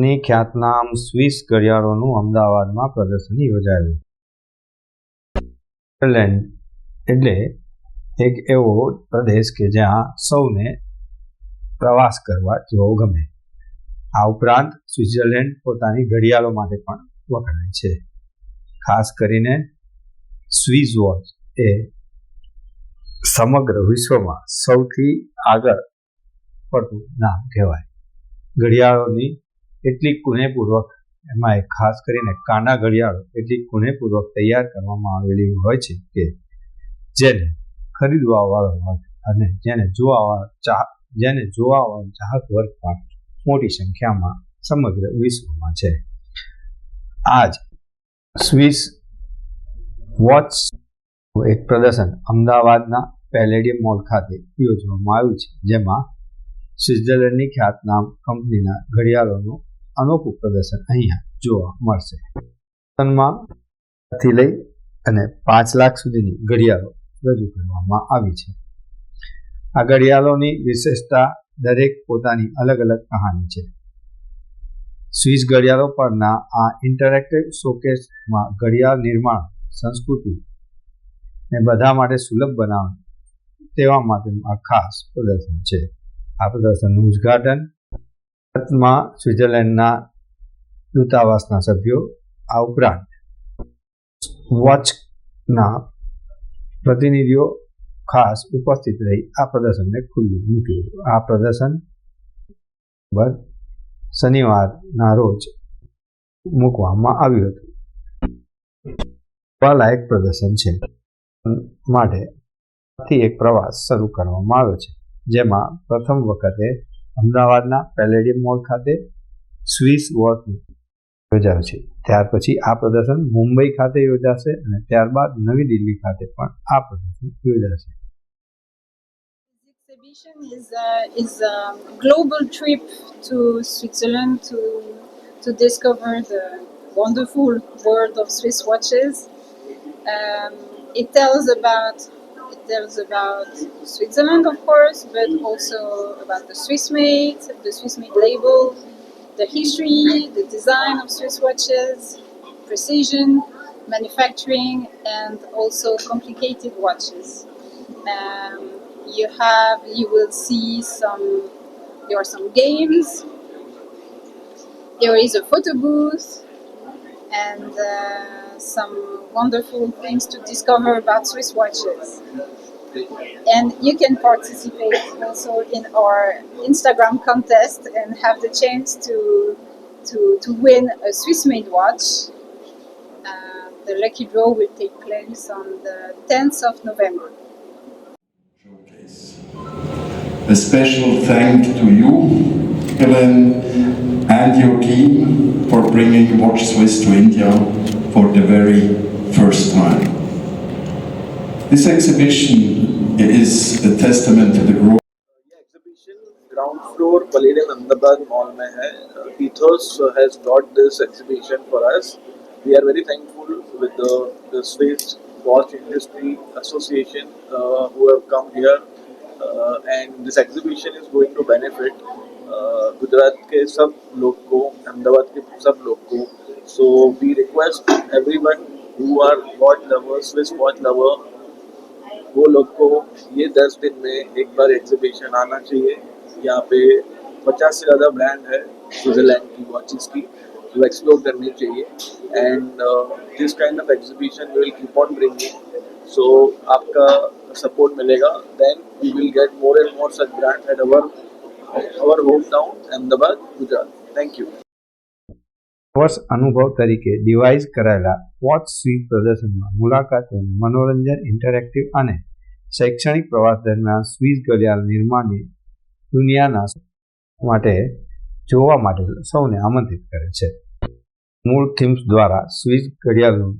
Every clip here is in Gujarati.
ની ખ્યાતનામ સ્વિસ ઘડિયાળોનું અમદાવાદમાં પ્રદર્શન યોજાયું. સ્વિટ્ઝરલેન્ડ એટલે એક એવો પ્રદેશ કે જ્યાં સૌને પ્રવાસ કરવા જેવો ગમે. આ ઉપરાંત સ્વિટ્ઝરલેન્ડ પોતાની ઘડિયાળો માટે પણ વખણાય છે. ખાસ કરીને સ્વિસ વોચ એ સમગ્ર વિશ્વમાં સૌથી આગળ પડતું નામ કહેવાય. ઘડિયાળોની એટલી કુનેપૂર્વક, એમાં ખાસ કરીને કાંડા ઘડિયાળો, એટલી કુનેપૂર્વક તૈયાર કરવામાં આવેલી હોય છે કે જેને ખરીદવા વાળો વર્ગ અને જેને જોવા વાળો ચાહ, જેને જોવા વાળો ચાહક વર્ગ પણ મોટી સંખ્યામાં સમગ્ર વિશ્વમાં છે. આજ સ્વિસ વોચ એક પ્રદર્શન અમદાવાદના પેલેડિયમ મોલ ખાતે યોજવામાં આવ્યું છે, જેમાં સ્વિટ્ઝરલેન્ડની ખ્યાતનામ કંપનીના ઘડિયાળોનું અનોખું પ્રદર્શન અહીંયા જોવા મળશે. થી લઈ અને પાંચ લાખ સુધીની ઘડિયાળો રજૂ કરવામાં આવી છે. આ ઘડિયાળોની વિશેષતા દરેક પોતાની અલગ અલગ કહાની છે. સ્વિસ ઘડિયાળો પરના આ ઇન્ટરેક્ટિવ શોકેસમાં ઘડિયાળ નિર્માણ, સંસ્કૃતિ ને બધા માટે સુલભ બનાવે તેવા માટેનું આ ખાસ પ્રદર્શન છે. આ પ્રદર્શનનું ઉદ્ઘાટન ભારતમાં સ્વિટ્ઝરલેન્ડના દૂતાવાસના સભ્યો આ ઉપરાંત વોચના પ્રતિનિધિઓ ખાસ ઉપસ્થિત રહી આ પ્રદર્શનને ખુલ્લું મૂક્યું. આ પ્રદર્શન શનિવારના રોજ મૂકવામાં આવ્યું હતું. લાયક પ્રદર્શન છે. માટે એક પ્રવાસ શરૂ કરવામાં આવ્યો છે, જેમાં પ્રથમ વખતે અમદાવાદના પેલેડિયમ મોલ ખાતે સ્વિસ વોચ યોજાયું છે ત્યાર પછી આ પ્રદર્શન મુંબઈ ખાતે યોજાશે અને ત્યારબાદ નવી દિલ્હી ખાતે પણ આ પ્રદર્શન યોજાશે This exhibition is uh, is a global trip to Switzerland to to discover the wonderful world of Swiss watches. Um, it tells about it tells about Switzerland, of course, but also about the Swiss made, the Swiss made label, the history, the design of Swiss watches, precision, manufacturing, and also complicated watches. Um, you have you will see some there are some games there is a photo booth and uh, some wonderful things to discover about swiss watches. And you can participate also in our instagram contest and have the chance to to, to win a swiss made watch. Uh, the lucky draw will take place on the 10th of november. A special thank to you, Helen, and your team for bringing Watch Swiss to India for the very first time. This exhibition is a testament to the growth. ये exhibition ground floor Palladium Ahmedabad mall में है ethos has brought this exhibition for us we are very thankful with the, the swiss watch industry association uh, who have come here uh, and this exhibition is going to benefit uh, Gujarat के सब लोग को अहमदाबाद के सब लोग को so, we request everyone who are watch lovers swiss watch lover, वो लोग को ये दस दिन में एक बार एग्जीबिशन आना चाहिए। यहाँ पे पचास से ज़्यादा ब्रांड है स्विट्जरलैंड की वॉचेस की, जो एक्सप्लोर करनी चाहिए। And this kind of exhibition will keep on bringing so आपका सपोर्ट मिलेगा। Then we will get more and more such brand at our home town Ahmedabad Gujarat thank you વર્ષ અનુભવ તરીકે ડિવાઇસ કરાયેલા વોચ સ્વીપ પ્રદર્શનમાં મુલાકાત અને મનોરંજન, ઇન્ટરેક્ટિવ અને શૈક્ષણિક પ્રવાસ દરમિયાન સ્વિસ ઘડિયાળ નિર્માણની દુનિયાના માટે જોવા માટે સૌને આમંત્રિત કરે છે. મૂળ થીમ્સ દ્વારા સ્વિસ ઘડિયાળનું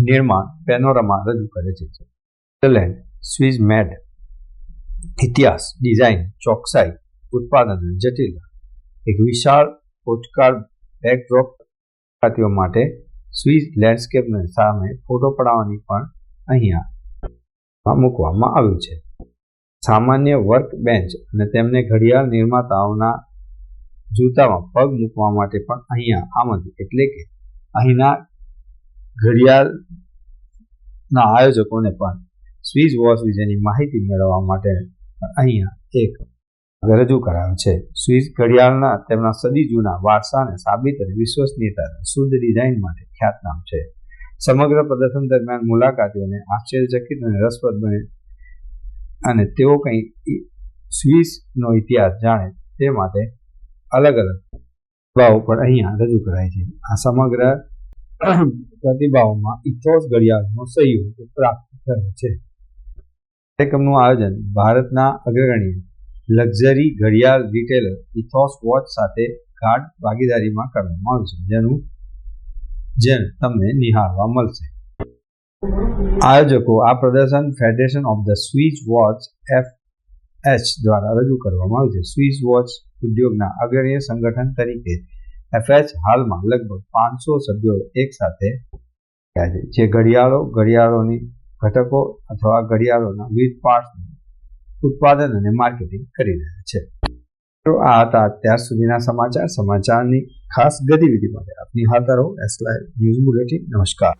નિર્માણ પેનોરામાં રજૂ કરે છે. સ્વિટરલેન્ડ સ્વિસ મેડ ઇતિહાસ, ડિઝાઇન, ચોકસાઈ, ઉત્પાદન જટિલતા, એક વિશાળ પોસ્ટકાર્ડ બેકડ્રોપ મુલાકાતીઓ માટે સ્વિસ લેન્ડસ્કેપને સામે ફોટો પડાવવાની પણ અહીંયા મૂકવામાં આવ્યું છે. સામાન્ય વર્ક બેન્ચ અને તેમને ઘડિયાળ નિર્માતાઓના જૂતામાં પગ મૂકવા માટે પણ અહીંયા આમંત્રિત. એટલે કે અહીંના ઘડિયાળના આયોજકોને પણ સ્વિસ વોચ વિશેની માહિતી મેળવવા માટે અહીંયા એક રજૂ કરાયો છે. સ્વિસ ઘડિયાળના તેમના સદી જૂના વારસાને સાબિત અને વિશ્વસનીયતા શુદ્ધ ડિઝાઇન માટે ખ્યાતનામ છે. સમગ્ર પ્રદર્શન દરમિયાન મુલાકાતીઓને આશ્ચર્યચકિત અને રસપ્રદ બને અને તેઓ કંઈ સ્વિસનો ઇતિહાસ જાણે તે માટે અલગ અલગ પ્રતિભાવો પણ અહીંયા રજૂ કરાય છે. આ સમગ્ર પ્રતિભાવોમાં ઇથોસ ઘડિયાળનો સહયોગ પ્રાપ્ત થયો છે. કાર્યક્રમનું આયોજન ભારતના અગ્રગણ્ય લક્ઝરી ઘડિયાળ રિટેલર ઇથોસ વોચ સાથે ગાઢ ભાગીદારીમાં કરવામાં આવ્યું છે. જેનું જેને તમને નિહાળવા મળશે. આયોજકો આ પ્રદર્શન federation of the Swiss watch F H દ્વારા રજૂ કરવામાં આવ્યું છે. સ્વિસ વોચ ઉદ્યોગના અગ્રણીય સંગઠન તરીકે એફએચ હાલમાં લગભગ પાંચસો સભ્યો એક સાથે છે. જે ઘડિયાળો, ઘડિયાળોની ઘટકો અથવા ઘડિયાળોના વિવિધ પાર્ટ્સનું ઉત્પાદન અને માર્કેટિંગ કરી રહ્યા છે. તો આ હતા અત્યાર સુધીના સમાચાર. સમાચારની ખાસ ગતિવિધિ માટે આપની હાથા રહો એસ લાઈવ ન્યૂઝ બુલેટિન નમસ્કાર.